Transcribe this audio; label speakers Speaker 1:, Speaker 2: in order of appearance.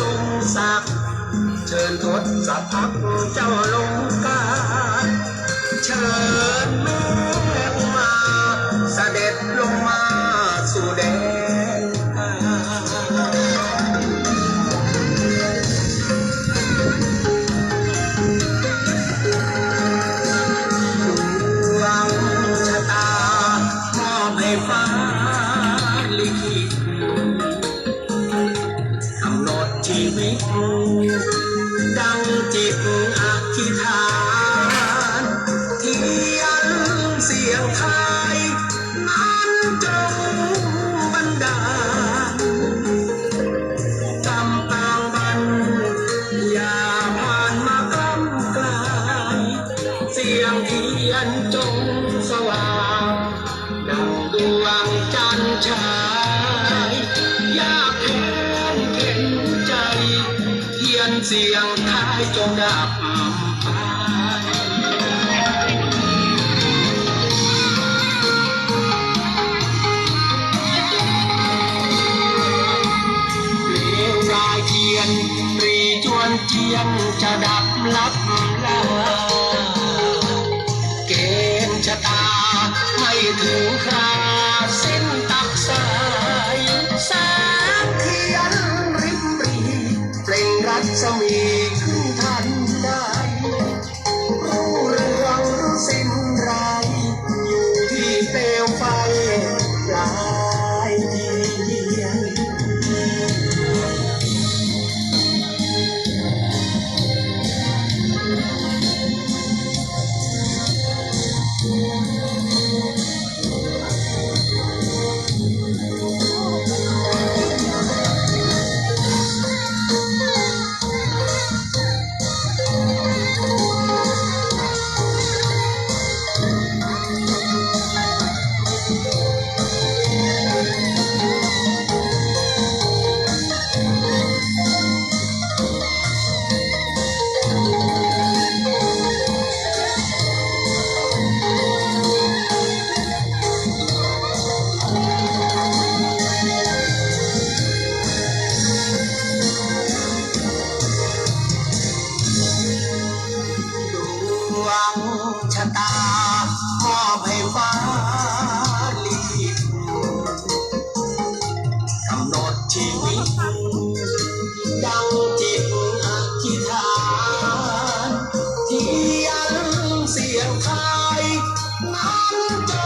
Speaker 1: ทรงศักดิ์เชิญทศพักดิ์เจ้าลงกาเชิญแม่อุมาเสด็จลงมาสู่แดนกาดวงชะตามอบให้ฟ้าลิขิตกำหนดชี วิตดังจิตอธิษฐาน เสียงท้ายจงดับไปเลวรายเทียนรีจวนเจียนจะดับลับลาเกณฑ์ชะตาไม่ถึงครา ป เสียงใครน้ำใจ